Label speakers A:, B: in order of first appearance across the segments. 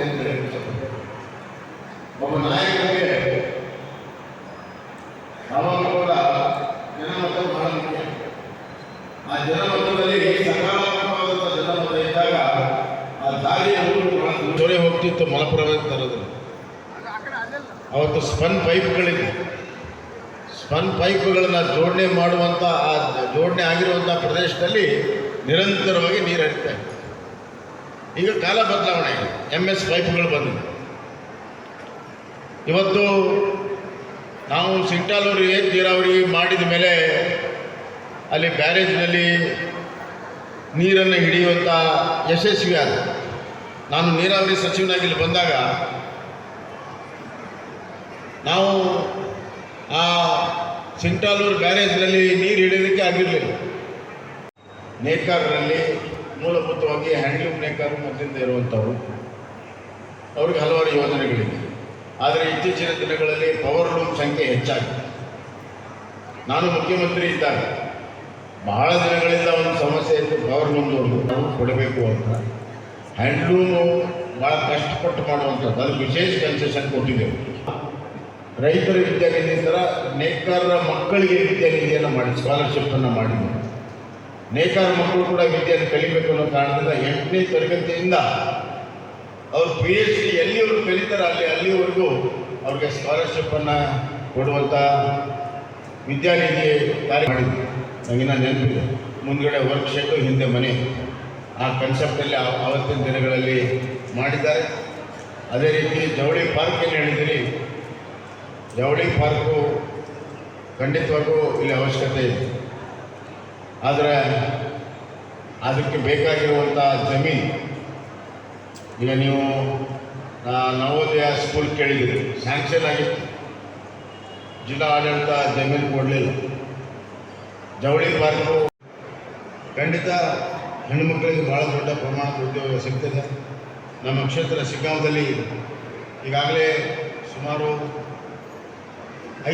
A: ಅಂತ ಒಬ್ಬ ನಾಯಕನಿಗೆ ಯಾವಾಗ ಕೂಡ ಜನಮತ ಬಹಳ ಮುಖ್ಯ ಆ ಜನಮತದಲ್ಲಿ ಸಕಾರಾತ್ಮಕವಾದಂತಹ ಜನಮತ ಇದ್ದಾಗ ಆ ದಾರಿಯನ್ನು ಜೋರೆ ಹೋಗ್ತಿತ್ತು ಮಲಪುರದ ತರೋದು ಅವತ್ತು ಸ್ಪನ್ ಪೈಪ್ಗಳಿದೆ ಸ್ಪನ್ ಪೈಪ್ಗಳನ್ನು ಜೋಡಣೆ ಮಾಡುವಂಥ ಆ ಜೋಡಣೆ ಆಗಿರುವಂಥ ಪ್ರದೇಶದಲ್ಲಿ ನಿರಂತರವಾಗಿ ನೀರು ಹರಿತಾ ಇದೆ. ಈಗ ಕಾಲ ಬದಲಾವಣೆ ಎಂ ಎಸ್ ಪೈಪ್ಗಳು ಬಂದಿದೆ ಇವತ್ತು ನಾವು ಸಿಂಟಾಲೂರಿಗೆ ನೀರಾವರಿ ಮಾಡಿದ ಮೇಲೆ ಅಲ್ಲಿ ಬ್ಯಾರೇಜ್ನಲ್ಲಿ ನೀರನ್ನು ಹಿಡಿಯುವಂಥ ಯಶಸ್ವಿ ಆದ. ನಾನು ನೀರಾವರಿ ಸಚಿವನಾಗಿ ಇಲ್ಲಿ ಬಂದಾಗ ನಾವು ಆ ಸಿಂಟಾಲೂರು ಬ್ಯಾರೇಜ್ನಲ್ಲಿ ನೀರು ಹಿಡಿಯೋದಕ್ಕೆ ಆಗಿರಲಿಲ್ಲ. ನೇಕಾರರಲ್ಲಿ ಮೂಲಭೂತವಾಗಿ ಹ್ಯಾಂಡ್ಲೂಮ್ ನೇಕಾರು ಮೊದಲಿಂದ ಇರುವಂಥವರು. ಅವ್ರಿಗೆ ಹಲವಾರು ಯೋಜನೆಗಳಿವೆ. ಆದರೆ ಇತ್ತೀಚಿನ ದಿನಗಳಲ್ಲಿ ಪವರ್ ಲೂಮ್ ಸಂಖ್ಯೆ ಹೆಚ್ಚಾಗಿದೆ. ನಾನು ಮುಖ್ಯಮಂತ್ರಿ ಇದ್ದಾಗ ಬಹಳ ದಿನಗಳಿಂದ ಒಂದು ಸಮಸ್ಯೆ ಇತ್ತು ಪವರ್ ಲೂಮ್ದವ್ರಿಗೆ ನಾವು ಕೊಡಬೇಕು ಅಂತ. ಹ್ಯಾಂಡ್ಲೂಮು ಭಾಳ ಕಷ್ಟಪಟ್ಟು ಮಾಡುವಂಥದ್ದು. ಅದಕ್ಕೆ ವಿಶೇಷ ಕನ್ಸೆಷನ್ ಕೊಟ್ಟಿದ್ದೆವು. ರೈತರ ವಿದ್ಯಾನಿಧಿ ಥರ ನೇಕಾರರ ಮಕ್ಕಳಿಗೆ ವಿದ್ಯಾನಿಧಿಯನ್ನು ಮಾಡಿ ಸ್ಕಾಲರ್ಶಿಪ್ಪನ್ನು ಮಾಡಿದ್ದರು ನೇಕಾರ ಮಕ್ಕಳು ಕೂಡ ವಿದ್ಯೆಯನ್ನು ಕಲಿಬೇಕು ಅನ್ನೋ ಕಾರಣದಿಂದ ಎಂಟನೇ ತರಗತಿಯಿಂದ ಅವ್ರು ಪಿ ಎಚ್ ಡಿ ಎಲ್ಲಿವರೆಗೂ ಕಲಿತಾರೆ ಅಲ್ಲಿ, ಅಲ್ಲಿವರೆಗೂ ಅವ್ರಿಗೆ ಸ್ಕಾಲರ್ಶಿಪ್ಪನ್ನು ಕೊಡುವಂಥ ವಿದ್ಯಾನಿಧಿ ಕಾರ್ಯ ಮಾಡಿದ್ವಿ ನನಗಿನ್ನ ನೆನಪಿದೆ. ಮುಂದ್ಗಡೆ ವರ್ಕ್ಶಾಪು ಹಿಂದೆ ಮನೆ. ಆ ಕನ್ಸೆಪ್ಟಲ್ಲಿ ಆವತ್ತಿನ ದಿನಗಳಲ್ಲಿ ಮಾಡಿದ್ದಾರೆ. ಅದೇ ರೀತಿ ಜವಳಿ ಪಾರ್ಕ್ ಏನು ಹೇಳಿದಿರಿ ಜವಳಿ ಪಾರ್ಕು ಖಂಡಿತವಾಗೂ ಇಲ್ಲಿ ಅವಶ್ಯಕತೆ ಇದೆ. ಆದರೆ ಅದಕ್ಕೆ ಬೇಕಾಗಿರುವಂಥ ಜಮೀನು, ಈಗ ನೀವು ನವೋದಯ ಸ್ಕೂಲ್ ಕೇಳಿದ್ದೀರಿ ಸ್ಯಾಂಕ್ಷನ್ ಆಗಿತ್ತು. ಜಿಲ್ಲಾ ಆಡಳಿತ ಜಮೀನು ಕೊಡಲಿಲ್ಲ. ಜವಳಿ ಪಾರ್ಕು, ಖಂಡಿತ ಹೆಣ್ಣುಮಕ್ಕಳಿಗೆ ಭಾಳ ದೊಡ್ಡ ಪ್ರಮಾಣದ ಉದ್ಯೋಗ ಸಿಗ್ತದೆ. ನಮ್ಮ ಕ್ಷೇತ್ರ ಶಿಗ್ಗಾಂವದಲ್ಲಿ ಈಗಾಗಲೇ ಸುಮಾರು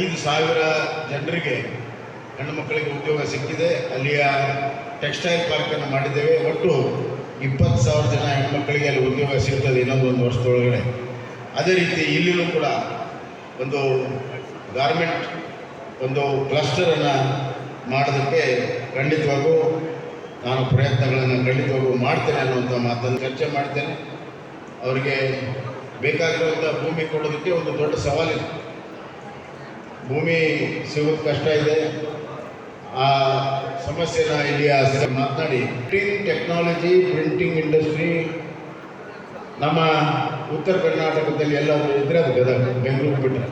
A: ಐದು ಸಾವಿರ ಜನರಿಗೆ ಹೆಣ್ಣು ಮಕ್ಕಳಿಗೆ ಉದ್ಯೋಗ ಸಿಕ್ಕಿದೆ, ಅಲ್ಲಿಯ ಟೆಕ್ಸ್ಟೈಲ್ ಪಾರ್ಕನ್ನು ಮಾಡಿದ್ದೇವೆ. ಒಟ್ಟು ಇಪ್ಪತ್ತು ಸಾವಿರ ಜನ ಹೆಣ್ಮಕ್ಳಿಗೆ ಅಲ್ಲಿ ಉದ್ಯೋಗ ಸಿಗ್ತದೆ ಇನ್ನೊಂದು ಒಂದು ವರ್ಷದೊಳಗಡೆ. ಅದೇ ರೀತಿ ಇಲ್ಲಿಯೂ ಕೂಡ ಒಂದು ಗಾರ್ಮೆಂಟ್ ಒಂದು ಕ್ಲಸ್ಟರನ್ನು ಮಾಡೋದಕ್ಕೆ ಖಂಡಿತವಾಗೂ ನಾನು ಪ್ರಯತ್ನಗಳನ್ನು ಖಂಡಿತವಾಗೂ ಮಾಡ್ತೇನೆ ಅನ್ನುವಂಥ ಮಾತನ್ನು ಚರ್ಚೆ ಮಾಡ್ತೇನೆ. ಅವರಿಗೆ ಬೇಕಾಗಿರುವಂಥ ಭೂಮಿ ಕೊಡೋದಕ್ಕೆ ಒಂದು ದೊಡ್ಡ ಸವಾಲಿದೆ. ಭೂಮಿ ಸಿಗೋದು ಕಷ್ಟ ಇದೆ. ಆ ಸಮಸ್ಯೆನ ಇಲ್ಲಿ ಮಾತನಾಡಿ. ಪ್ರಿಂಟಿಂಗ್ ಟೆಕ್ನಾಲಜಿ ಪ್ರಿಂಟಿಂಗ್ ಇಂಡಸ್ಟ್ರಿ ನಮ್ಮ ಉತ್ತರ ಕರ್ನಾಟಕದಲ್ಲಿ ಎಲ್ಲಾದರೂ ಇದ್ದರೆ ಅದು ಗದಗ, ಬೆಂಗಳೂರು ಬಿಟ್ಟರೆ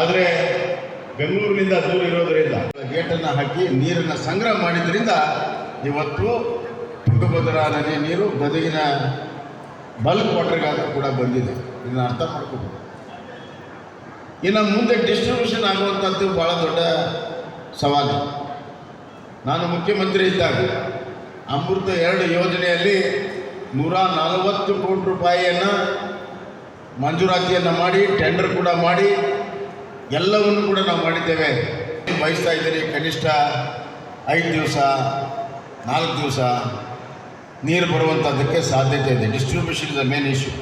A: ಆದರೆ ಬೆಂಗಳೂರಿನಿಂದ ದೂರ ಇರೋದರಿಂದ ಗೇಟನ್ನು ಹಾಕಿ ನೀರನ್ನು ಸಂಗ್ರಹ ಮಾಡಿದ್ರಿಂದ ಇವತ್ತು ತುಂಗಭದ್ರಾ ನದಿ ನೀರು ಗದಗಿನ ಬಲ್ಕ್ ವಾಟರ್ಗಾದರೂ ಕೂಡ ಬಂದಿದೆ. ಇದನ್ನು ಅರ್ಥ ಮಾಡ್ಕೋಬೇಕು ಇನ್ನು ಮುಂದೆ ಡಿಸ್ಟ್ರಿಬ್ಯೂಷನ್ ಆಗುವಂಥದ್ದು ಭಾಳ ದೊಡ್ಡ ಸವಾಲು. ನಾನು ಮುಖ್ಯಮಂತ್ರಿ ಇದ್ದಾಗ ಅಮೃತ ಎರಡು ಯೋಜನೆಯಲ್ಲಿ ನೂರ ನಲವತ್ತು ಕೋಟಿ ರೂಪಾಯಿಯನ್ನು ಮಂಜೂರಾತಿಯನ್ನು ಮಾಡಿ ಟೆಂಡರ್ ಕೂಡ ಮಾಡಿ, ಎಲ್ಲವನ್ನು ಕೂಡ ನಾವು ಮಾಡಿದ್ದೇವೆ. ಬಯಸ್ತಾ ಇದ್ದೀರಿ ಕನಿಷ್ಠ ಐದು ದಿವಸ, ನಾಲ್ಕು ದಿವಸ ನೀರು ಬರುವಂಥದ್ದಕ್ಕೆ ಸಾಧ್ಯತೆ ಇದೆ. Distribution is a main issue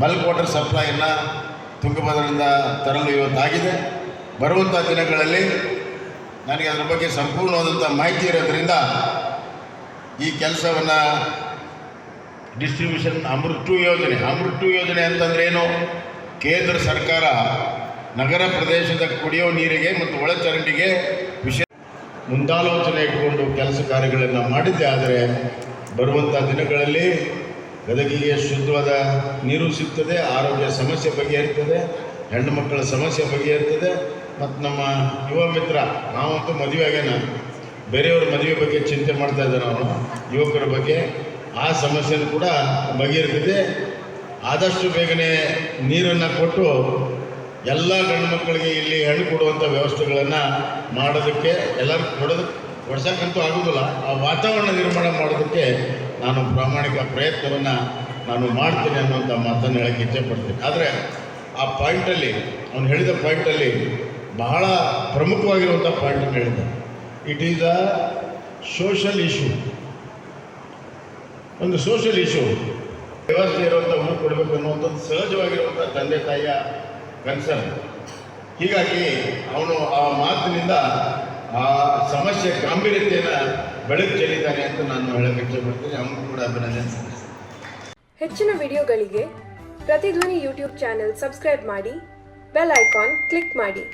A: bulk water ಸಪ್ಲೈಯನ್ನು ತುಂಗಭದ್ರದಿಂದ ತರಲು ಇವತ್ತಾಗಿದೆ. ಬರುವಂಥ ದಿನಗಳಲ್ಲಿ ನನಗೆ ಅದರ ಬಗ್ಗೆ ಸಂಪೂರ್ಣವಾದಂಥ ಮಾಹಿತಿ ಇರೋದ್ರಿಂದ ಈ ಕೆಲಸವನ್ನು ಡಿಸ್ಟ್ರಿಬ್ಯೂಷನ್ ಅಮೃತ್ ಯೋಜನೆ ಅಮೃತ್ ಯೋಜನೆ ಅಂತಂದ್ರೆ ಏನು? ಕೇಂದ್ರ ಸರ್ಕಾರ ನಗರ ಪ್ರದೇಶದ ಕುಡಿಯೋ ನೀರಿಗೆ ಮತ್ತು ಒಳಚರಂಡಿಗೆ ವಿಶೇಷ ಮುಂದಾಲೋಚನೆ ಇಟ್ಕೊಂಡು ಕೆಲಸ ಕಾರ್ಯಗಳನ್ನು ಮಾಡಿದ್ದೆ. ಆದರೆ ಬರುವಂಥ ದಿನಗಳಲ್ಲಿ ಗದಗಿಗೆ ಶುದ್ಧವಾದ ನೀರು ಸಿಗ್ತದೆ, ಆರೋಗ್ಯ ಸಮಸ್ಯೆ ಬಗೆಹರಿತದೆ, ಹೆಣ್ಣು ಮಕ್ಕಳ ಸಮಸ್ಯೆ ಬಗೆಹರಿತದೆ ಮತ್ತು ನಮ್ಮ ಯುವ ಮಿತ್ರ, ನಾವಂತೂ ಮದುವೆ ಆಗ್ಯಾನ ಬೇರೆಯವ್ರ ಮದುವೆ ಬಗ್ಗೆ ಚಿಂತೆ ಮಾಡ್ತಾ ಇದ್ದಾರೆ ಅವನು. ಯುವಕರ ಬಗ್ಗೆ ಆ ಸಮಸ್ಯೆನೂ ಕೂಡ ಬಗೆಹರಿದಿದೆ. ಆದಷ್ಟು ಬೇಗನೆ ನೀರನ್ನು ಕೊಟ್ಟು ಎಲ್ಲ ಗಂಡು ಮಕ್ಕಳಿಗೆ ಇಲ್ಲಿ ಹೆಣ್ಣು ಕೊಡುವಂಥ ವ್ಯವಸ್ಥೆಗಳನ್ನು ಮಾಡೋದಕ್ಕೆ ಎಲ್ಲರೂ ಕೊಡೋದಕ್ಕೆ ಕೊಡ್ಸಕ್ಕಂತೂ ಆಗೋದಿಲ್ಲ. ಆ ವಾತಾವರಣ ನಿರ್ಮಾಣ ಮಾಡೋದಕ್ಕೆ ನಾನು ಪ್ರಾಮಾಣಿಕ ಪ್ರಯತ್ನವನ್ನು ನಾನು ಮಾಡ್ತೀನಿ ಅನ್ನುವಂಥ ಮಾತನ್ನು ಹೇಳೋಕ್ಕೆ ಇಚ್ಛೆ ಪಡ್ತೀನಿ. ಆದರೆ ಆ ಪಾಯಿಂಟಲ್ಲಿ ಅವನು ಹೇಳಿದ ಪಾಯಿಂಟಲ್ಲಿ ಬಹಳ ಪ್ರಮುಖವಾಗಿರುವಂಥ ಪಾಯಿಂಟ್ ಹೇಳಿದೆ it is a social issue ಒಂದು ಸೋಷಲ್ ಇಶ್ಯೂ ವ್ಯವಸ್ಥೆ ಇರುವಂಥ ಊರು ಕೊಡಬೇಕು ಅನ್ನುವಂಥದ್ದು ಸಹಜವಾಗಿರುವಂಥ ತಂದೆ ತಾಯಿಯ ಕನ್ಸರ್ನ್ ಹೀಗಾಗಿ ಅವನು ಆ ಮಾತಿನಿಂದ ಆ ಸಮಸ್ಯೆ ಗಾಂಭೀರ್ಯತೆಯನ್ನು ಬೆಳಕು ಚೆಲ್ಲಿದ್ದಾನೆ ಅಂತ ನಾನು ಹೇಳಕ್ಕೆ ಇಷ್ಟಪಡ್ತೀನಿ. ಅವನು ಕೂಡ ಅಭಿನಂದನೆ.
B: ಹೆಚ್ಚಿನ ವಿಡಿಯೋಗಳಿಗೆ ಪ್ರತಿಧ್ವನಿ ಯೂಟ್ಯೂಬ್ ಚಾನೆಲ್ ಸಬ್ಸ್ಕ್ರೈಬ್ ಮಾಡಿ, ಬೆಲ್ ಐಕಾನ್ ಕ್ಲಿಕ್ ಮಾಡಿ.